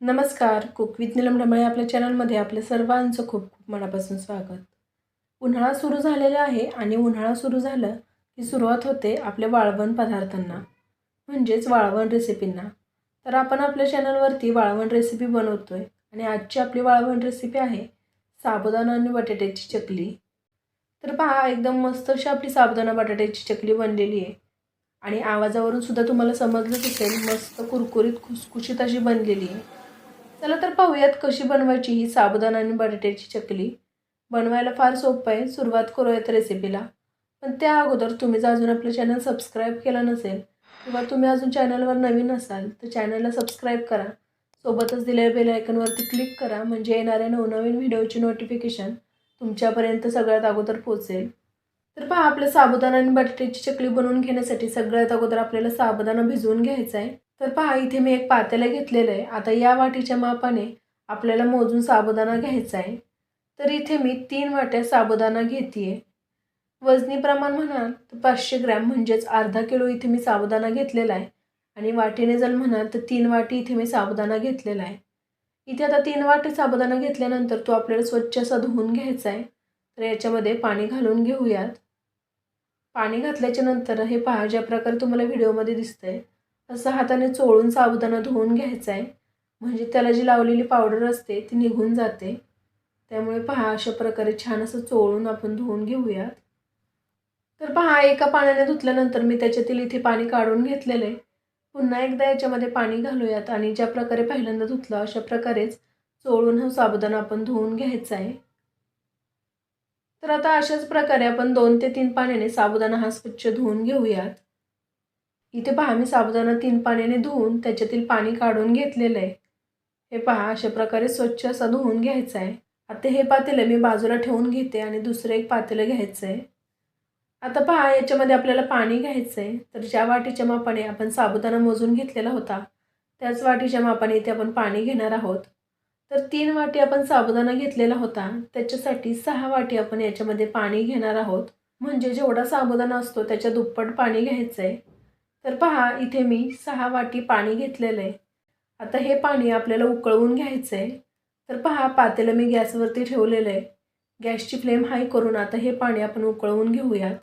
नमस्कार. Cook with Neelam ढमळे आपल्या चॅनलमध्ये आपल्या सर्वांचं खूप खूप मनापासून स्वागत. उन्हाळा सुरू झालेला आहे आणि उन्हाळा सुरू झालं की सुरुवात होते आपल्या वाळवण पदार्थांना म्हणजेच वाळवण रेसिपींना तर आपण आपल्या चॅनलवरती वाळवण रेसिपी बनवतो आहे आणि आजची आपली वाळवण रेसिपी आहे साबुदाणा आणि बटाट्याची चकली. तर पहा एकदम मस्त अशी आपली साबुदाणा बटाट्याची चकली बनलेली आहे. आणि आवाजावरून सुद्धा तुम्हाला समजलंच असेल मस्त कुरकुरीत खुसखुशीत अशी बनलेली आहे. चला तर पाहूयात कशी बनवायची ही साबुदाणा आणि बटाट्याची चकली. बनवायला फार सोपं आहे सुरुवात करूयात रेसिपीला पण त्या अगोदर तुम्ही जर अजून आपलं चॅनल सबस्क्राईब केलं नसेल किंवा तुम्ही अजून चॅनलवर नवीन असाल तर चॅनलला सबस्क्राईब करा. सोबतच दिलेल्या बेल आयकनवरती क्लिक करा म्हणजे येणाऱ्या नवनवीन व्हिडिओची नोटिफिकेशन तुमच्यापर्यंत सगळ्यात अगोदर पोचेल तर पहा आपलं साबुदाणा आणि बटाट्याची चकली बनवून घेण्यासाठी सगळ्यात अगोदर आपल्याला साबुदाणा भिजवून घ्यायचा आहे. तर पहा इथे मी एक पातेलं घेतलेलं आहे. आता या वाटीच्या मापाने आपल्याला मोजून साबुदाणा घ्यायचा आहे. तर इथे मी तीन वाट्या साबुदाणा घेते आहे वजनी प्रमाण म्हणाल तर पाचशे ग्रॅम म्हणजेच अर्धा किलो इथे मी साबुदाणा घेतलेला आहे. आणि वाटीने जर म्हणाल तर तीन वाटी इथे मी साबुदाणा घेतलेला आहे. इथे आता तीन वाटी साबुदाणा घेतल्यानंतर तो आपल्याला स्वच्छ असा धुवून घ्यायचा आहे. तर याच्यामध्ये पाणी घालून घेऊयात. पाणी घातल्याच्या नंतर हे पहा ज्या प्रकारे तुम्हाला व्हिडिओमध्ये दिसतंय असं हाताने चोळून साबुदाणा धुवून घ्यायचा आहे म्हणजे त्याला जी लावलेली पावडर असते ती निघून जाते. त्यामुळे पहा अशा प्रकारे छान असं चोळून आपण धुवून घेऊयात. तर पहा एका पाण्याने धुतल्यानंतर मी त्याच्यातील इथे पाणी काढून घेतलेलं आहे पुन्हा एकदा याच्यामध्ये पाणी घालूयात आणि ज्या प्रकारे पहिल्यांदा धुतलं अशा प्रकारेच चोळून हा साबुदाणा आपण धुवून घ्यायचा आहे तर आता अशाच प्रकारे आपण दोन ते तीन पाण्याने साबुदाणा हा स्वच्छ धुवून घेऊयात. इथे पहा मी साबुदाणा तीन पाण्याने धुवून त्याच्यातील पाणी काढून घेतलेलं आहे. हे पहा अशा प्रकारे स्वच्छ असा धुवून घ्यायचा आहे. आता हे पातेलं मी बाजूला ठेवून घेते आणि दुसरं एक पातेलं घ्यायचं आहे. आता पहा याच्यामध्ये आपल्याला पाणी घ्यायचं आहे. तर ज्या वाटीच्या मापाने आपण साबुदाणा मोजून घेतलेला होता त्याच वाटीच्या मापाने इथे आपण पाणी घेणार आहोत. तर तीन वाटी आपण साबुदाणा घेतलेला होता त्याच्यासाठी सहा वाटी आपण याच्यामध्ये पाणी घेणार आहोत. म्हणजे जेवढा साबुदाणा असतो त्याच्या दुप्पट पाणी घ्यायचं आहे. तर पहा इथे मी सहा वाटी पाणी घेतलेलं आहे. आता हे पाणी आपल्याला उकळवून घ्यायचं आहे तर पहा पातेलं मी गॅसवरती ठेवलेलं आहे. गॅसची फ्लेम हाय करून आता हे पाणी आपण उकळवून घेऊयात.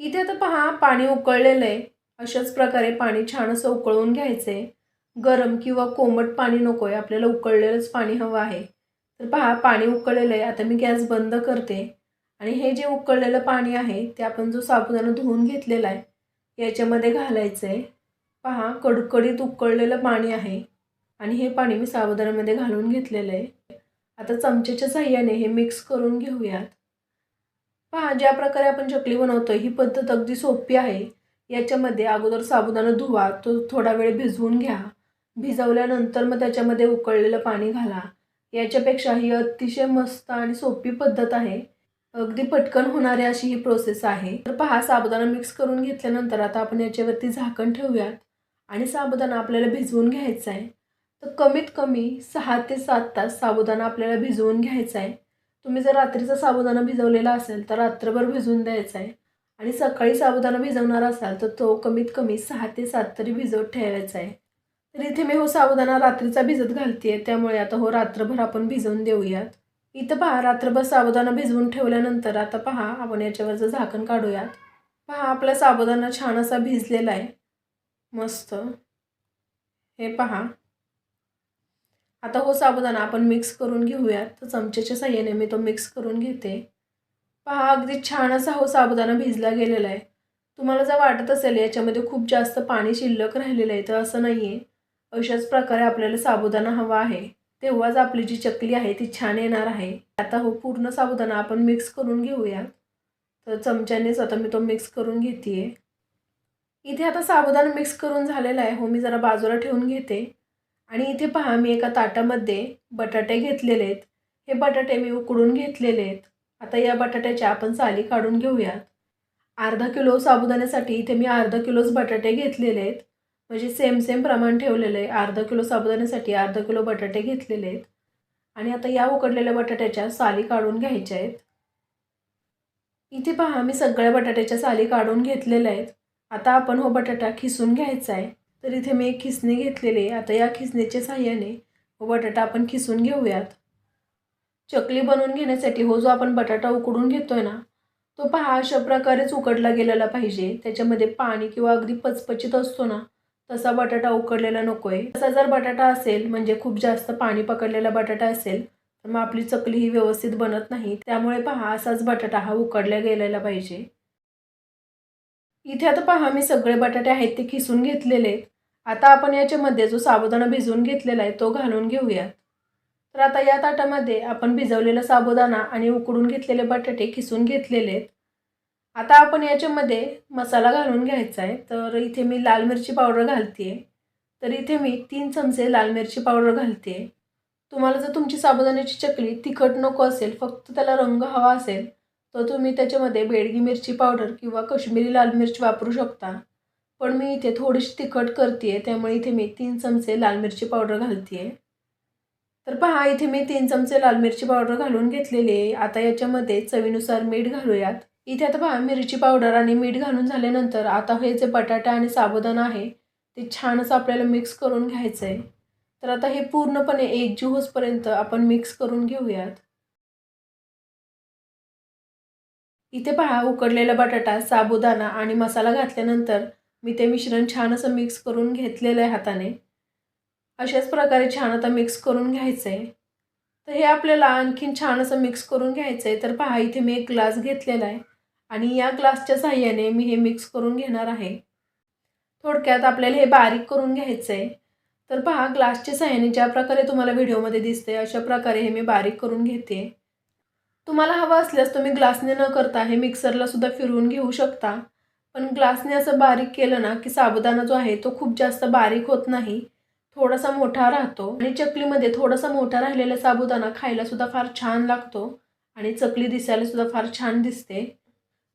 इथे आता पहा पाणी उकळलेलं आहे. अशाच प्रकारे पाणी छान असं उकळवून घ्यायचं आहे गरम किंवा कोमट पाणी नको आहे आपल्याला उकळलेलंच पाणी हवं आहे. तर पहा पाणी उकळलेलं आहे. आता मी गॅस बंद करते. आणि हे जे उकळलेलं पाणी आहे ते आपण जो साबुदाणा धुवून घेतलेला आहे याच्यामध्ये घालायचं आहे पहा कडकडीत उकळलेलं पाणी आहे. आणि हे पाणी मी साबुदाण्यामध्ये घालून घेतलेलं आहे आता चमच्याच्या साह्याने हे मिक्स करून घेऊयात. पहा ज्या प्रकारे आपण चकली बनवतो ही पद्धत अगदी सोपी आहे. याच्यामध्ये अगोदर साबुदाणा धुवा तो थोडा वेळ भिजवून घ्या. भिजवल्यानंतर मग त्याच्यामध्ये उकळलेलं पाणी घाला. याच्यापेक्षा ही अतिशय मस्त आणि सोपी पद्धत आहे. अगदी पटकन होणारी अशी ही प्रोसेस आहे. तर पहा साबुदाणा मिक्स करून घेतल्यानंतर आता आपण याच्यावरती झाकण ठेवूयात. आणि साबुदाणा आपल्याला भिजवून घ्यायचा आहे. तर कमीत कमी सहा ते सात तास साबुदाणा आपल्याला भिजवून घ्यायचा आहे. तुम्ही जर रात्रीचा साबुदाणा भिजवलेला असेल तर रात्रभर भिजवून द्यायचा आहे. आणि सकाळी साबुदाणा भिजवणार असाल तर तो कमीत कमी सहा ते सात तरी भिजवत ठेवायचा आहे. तर इथे मी हो साबुदाणा रात्रीचा भिजत घालते त्यामुळे आता हो रात्रभर आपण भिजवून देऊयात. इथं पहा रात्रभर साबुदाणा भिजवून ठेवल्यानंतर आता पहा आपण याच्यावरचं झाकण काढूयात. पहा आपला साबुदाणा छान असा भिजलेला आहे. मस्त. हे पहा. आता हो साबुदाणा आपण मिक्स करून घेऊयात. तर चमच्याच्या साह्याने मी तो मिक्स करून घेते. पहा अगदी छान असा हो साबुदाणा भिजला गेलेला आहे. तुम्हाला जर वाटत असेल याच्यामध्ये खूप जास्त पाणी शिल्लक राहिलेलं आहे तर असं नाही आहे अशाच प्रकारे आपल्याला साबुदाणा हवा आहे. तेव्हाच आपली जी चकली आहे ती छान येणार आहे. आता हो पूर्ण साबुदाणा आपण मिक्स करून घेऊयात तर चमच्यानेच आता मी तो मिक्स करून घेते इथे आता साबुदाणा मिक्स करून झालेला आहे. हो मी जरा बाजूला ठेवून घेते. आणि इथे पहा मी एका ताटामध्ये बटाटे घेतलेले आहेत. हे बटाटे मी उकडून घेतलेले आहेत. आता या बटाट्याच्या आपण साली काढून घेऊयात. अर्धा किलो साबुदाण्यासाठी इथे मी अर्धा किलोच बटाटे घेतलेले आहेत. म्हणजे सेम सेम प्रमाण ठेवलेलं आहे. अर्धा किलो साबुदाण्यासाठी अर्धा किलो बटाटे घेतलेले आहेत. आणि आता या उकडलेल्या बटाट्याच्या साली काढून घ्यायच्या आहेत. इथे पहा मी सगळ्या बटाट्याच्या साली काढून घेतलेल्या आहेत. आता आपण हो बटाटा खिसून घ्यायचा आहे. तर इथे मी एक खिसणी घेतलेली आहे. आता या खिसणीच्या साह्याने बटाटा आपण खिसून घेऊयात. चकली बनवून घेण्यासाठी हो जो आपण बटाटा उकडून घेतोय ना तो पहा अशा प्रकारेच उकडला गेलेला पाहिजे. त्याच्यामध्ये पाणी किंवा अगदी पचपचित असतो ना तसा बटाटा उकडलेला नको आहे तसा जर बटाटा असेल म्हणजे खूप जास्त पाणी पकडलेला बटाटा असेल तर मग आपली चकली ही व्यवस्थित बनत नाही. त्यामुळे पहा असाच बटाटा हा उकडला गेलेला पाहिजे. इथे आता पहा मी सगळे बटाटे आहेत ते खिसून घेतलेले. आहेत आता आपण याच्यामध्ये जो साबुदाणा भिजवून घेतलेला आहे तो घालून घेऊयात. तर आता या ताटामध्ये आपण भिजवलेला साबुदाणा आणि उकडून घेतलेले बटाटे खिसून घेतलेले आहेत. आता आपण याच्यामध्ये मसाला घालून घ्यायचा आहे. तर इथे मी लाल मिरची पावडर घालते तर इथे मी तीन चमचे लाल मिरची पावडर घालते तुम्हाला जर तुमची साबुदाण्याची चकली तिखट नको असेल फक्त त्याला रंग हवा असेल तर तुम्ही त्याच्यामध्ये बेडगी मिरची पावडर किंवा कश्मीरी लाल मिरची वापरू शकता. पण मी इथे थोडीशी तिखट करते त्यामुळे इथे मी तीन चमचे लाल मिरची पावडर घालते तर पहा इथे मी तीन चमचे लाल मिरची पावडर घालून घेतलेली आहे. आता याच्यामध्ये चवीनुसार मीठ घालूयात. इथे आता पहा मिरची पावडर आणि मीठ घालून झाल्यानंतर आता हे जे बटाटा आणि साबुदाणा आहे ते छान असं आपल्याला मिक्स करून घ्यायचं आहे तर आता हे पूर्णपणे एकजीव होसपर्यंत आपण मिक्स करून घेऊयात. इथे पहा उकडलेला बटाटा साबुदाणा आणि मसाला घातल्यानंतर मी ते मिश्रण छान असं मिक्स करून घेतलेलं आहे हाताने. अशाच प्रकारे छान आता मिक्स करून घ्यायचं आहे तर हे आपल्याला आणखीन छान असं मिक्स करून घ्यायचं आहे तर पहा इथे मी एक ग्लास घेतलेला आहे. आणि या ग्लासच्या साह्याने मी हे मिक्स करून घेणार आहे. थोडक्यात आपल्याला हे बारीक करून घ्यायचं आहे तर पहा ग्लासच्या साह्याने ज्या प्रकारे तुम्हाला व्हिडिओमध्ये दिसते अशा प्रकारे हे मी बारीक करून घेते. तुम्हाला हवं असल्यास तुम्ही ग्लासने न करता हे मिक्सरला सुद्धा फिरवून घेऊ शकता. पण ग्लासने असं बारीक केलं ना की साबुदाणा जो आहे तो खूप जास्त बारीक होत नाही. थोडासा मोठा राहतो. आणि चकलीमध्ये थोडासा मोठा राहिलेला साबुदाणा खायलासुद्धा फार छान लागतो. आणि चकली दिसायला सुद्धा फार छान दिसते.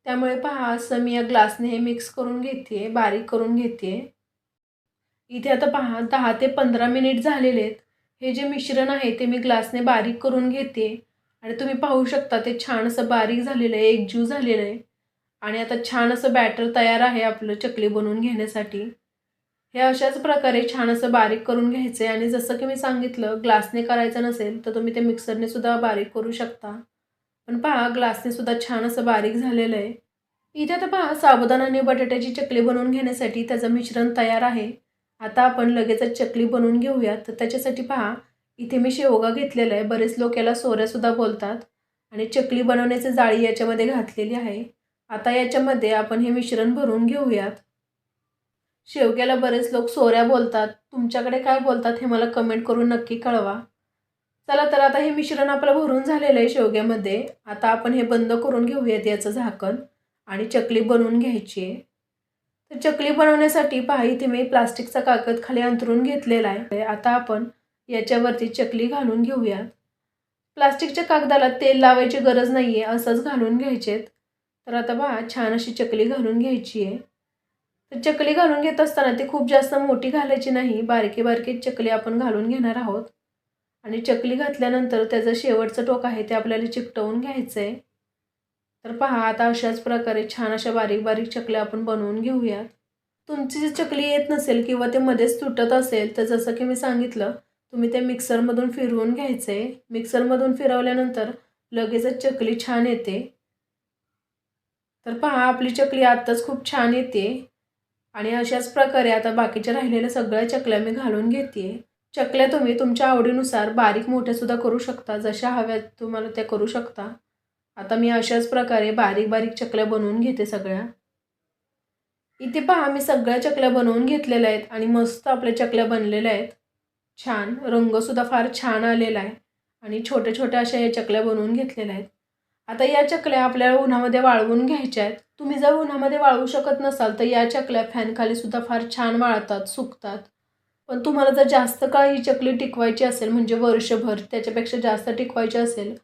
त्यामुळे पहा असं मी या ग्लासने हे मिक्स करून घेते बारीक करून घेते इथे आता पहा दहा ते पंधरा मिनिट झालेले आहेत. हे जे मिश्रण आहे ते मी ग्लासने बारीक करून घेते आणि तुम्ही पाहू शकता ते छान असं बारीक झालेलं आहे एकजीव झालेलं आहे. आणि आता छान असं बॅटर तयार आहे आपलं चकली बनवून घेण्यासाठी. हे अशाच प्रकारे छान असं बारीक करून घ्यायचं आहे आणि जसं की मी सांगितलं ग्लासने करायचं नसेल तर तुम्ही ते मिक्सरने सुद्धा बारीक करू शकता. पण पहा ग्लासने सुद्धा छान असं बारीक झालेलं आहे. इथे आता पहा साबुदाणा आणि बटाट्याची चकली बनवून घेण्यासाठी त्याचं मिश्रण तयार आहे. आता आपण लगेचच चकली बनवून घेऊयात. तर त्याच्यासाठी पहा इथे मी शेवगा घेतलेला आहे. बरेच लोक याला सोऱ्यासुद्धा बोलतात. आणि चकली बनवण्याची जाळी याच्यामध्ये घातलेली आहे. आता याच्यामध्ये आपण हे मिश्रण भरून घेऊयात. शेवग्याला बरेच लोक सोऱ्या बोलतात. तुमच्याकडे काय बोलतात हे मला कमेंट करून नक्की कळवा. चला तर आता हे मिश्रण आपलं भरून झालेलं आहे शेवग्यामध्ये. आता आपण हे बंद करून घेऊयात याचं झाकण आणि चकली बनवून घ्यायची आहे. तर चकली बनवण्यासाठी पहा इथे मी प्लास्टिकचा कागद खाली अंतरून घेतलेला आहे. आता आपण याच्यावरती चकली घालून घेऊयात. प्लास्टिकच्या कागदाला तेल लावायची गरज नाही आहे असंच घालून घ्यायचेत. तर आता पहा छान अशी चकली घालून घ्यायची आहे. तर चकली घालून घेत असताना ती खूप जास्त मोठी घालायची नाही. बारकी बारकी चकली आपण घालून घेणार आहोत. आणि चकली घातल्यानंतर त्याचं शेवटचं टोक आहे ते आपल्याला चिकटवून घ्यायचं आहे तर पहा आता अशाच प्रकारे छान अशा बारीक बारीक चकल्या आपण बनवून घेऊयात. तुमची जी चकली येत नसेल किंवा ते मध्येच तुटत असेल तर जसं की मी सांगितलं तुम्ही ते मिक्सरमधून फिरवून घ्यायचं आहे मिक्सरमधून फिरवल्यानंतर लगेचच चकली छान येते. तर पहा आपली चकली आत्ताच खूप छान येते. आणि अशाच प्रकारे आता बाकीच्या राहिलेल्या सगळ्या चकल्या मी घालून घेते चकल्या तुम्ही तुमच्या आवडीनुसार बारीक मोठ्यासुद्धा करू शकता जशा हव्यात तुम्हाला त्या करू शकता. आता मी अशाच प्रकारे बारीक बारीक चकल्या बनवून घेते सगळ्या. इथे पहा मी सगळ्या चकल्या बनवून घेतलेल्या आहेत आणि मस्त आपल्या चकल्या बनलेल्या आहेत. छान रंगसुद्धा फार छान आलेला आहे आणि छोट्या छोट्या अशा या चकल्या बनवून घेतलेल्या आहेत. आता या चकल्या आपल्याला उन्हामध्ये वाळवून घ्यायच्या आहेत. तुम्ही जर उन्हामध्ये वाळवू शकत नसाल तर या चकल्या फॅनखालीसुद्धा फार छान वाळतात सुकतात. पण तुम्हाला जर जास्त काळ ही चकली टिकवायची असेल म्हणजे वर्षभर त्याच्यापेक्षा जास्त टिकवायची असेल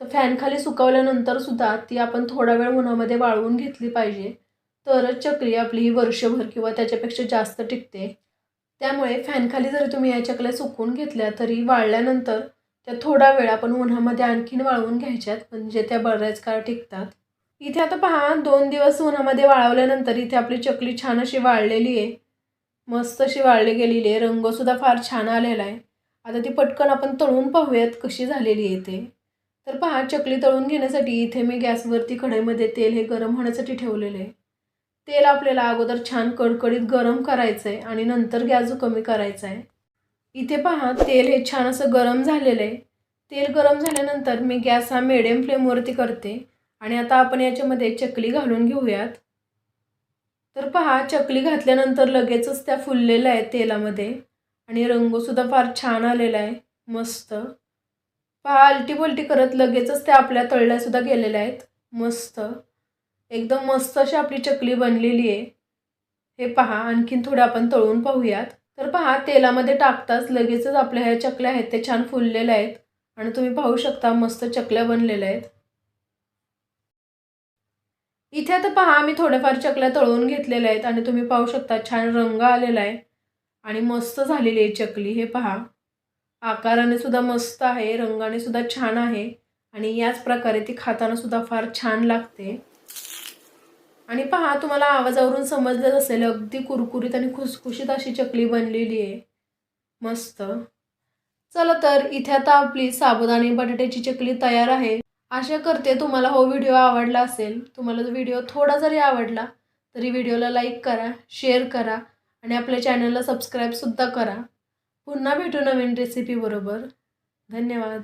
तर फॅनखाली सुकवल्यानंतर सुद्धा ती आपण थोडा वेळ उन्हामध्ये वाळवून घेतली पाहिजे. तरच चकली आपली ही वर्षभर किंवा त्याच्यापेक्षा जास्त टिकते. त्यामुळे फॅनखाली जरी तुम्ही या चकल्या सुकवून घेतल्या तरी वाळल्यानंतर त्या थोडा वेळ आपण उन्हामध्ये आणखीन वाळवून घ्यायच्यात म्हणजे त्या बऱ्याच काळ टिकतात. इथे आता पहा दोन दिवस उन्हामध्ये वाळवल्यानंतर इथे आपली चकली छान अशी वाळलेली आहे. मस्त अशी वाळली गेलेली आहे. रंगसुद्धा फार छान आलेला आहे. आता ती पटकन आपण तळून पाहूयात कशी झालेली आहे ते. तर पहा चकली तळून घेण्यासाठी इथे मी गॅसवरती कढईमध्ये तेल हे गरम होण्यासाठी ठेवलेलं आहे. तेल आपल्याला अगोदर छान कडकडीत गरम करायचं आहे आणि नंतर गॅस कमी करायचा आहे इथे पहा तेल हे छान असं गरम झालेलं आहे. तेल गरम झाल्यानंतर मी गॅस हा मिडियम फ्लेमवरती करते. आणि आता आपण याच्यामध्ये चकली घालून घेऊयात. तर पहा चकली घातल्यानंतर लगेचच त्या फुललेल्या आहेत तेलामध्ये. आणि रंगसुद्धा फार छान आलेला आहे. मस्त. पहा अलटीपलटी करत लगेचच त्या आपल्या तळल्यासुद्धा गेलेल्या आहेत. मस्त. एकदम मस्त अशी आपली चकली बनलेली आहे. हे पहा आणखीन थोडं आपण तळून पाहूयात. तर पहा तेलामध्ये टाकताच लगेचच आपल्या ह्या चकल्या आहेत ते छान फुललेल्या आहेत. आणि तुम्ही पाहू शकता मस्त चकल्या बनलेल्या आहेत. इथे आता पहा आम्ही थोड्याफार चकल्या तळून घेतलेल्या आहेत आणि तुम्ही पाहू शकता छान रंग आलेला आहे. आणि मस्त झालेली आहे चकली हे पहा. आकाराने सुद्धा मस्त आहे रंगाने सुद्धा छान आहे. आणि याच प्रकारे ती खाताना सुद्धा फार छान लागते. आणि पहा तुम्हाला आवाजावरून समजलंच असेल अगदी कुरकुरीत आणि खुसखुशीत अशी चकली बनलेली आहे. मस्त. चला तर इथे आता आपली साबुदाणे बटाट्याची चकली तयार आहे. आशा करते तुम्हाला हो व्हिडिओ आवडला असेल. तुम्हाला व्हिडिओ थोडा जरी आवडला तरी व्हिडिओला लाईक करा शेअर करा आणि आपल्या चॅनलला सबस्क्राईबसुद्धा करा. पुन्हा भेटू नवीन रेसिपीबरोबर धन्यवाद.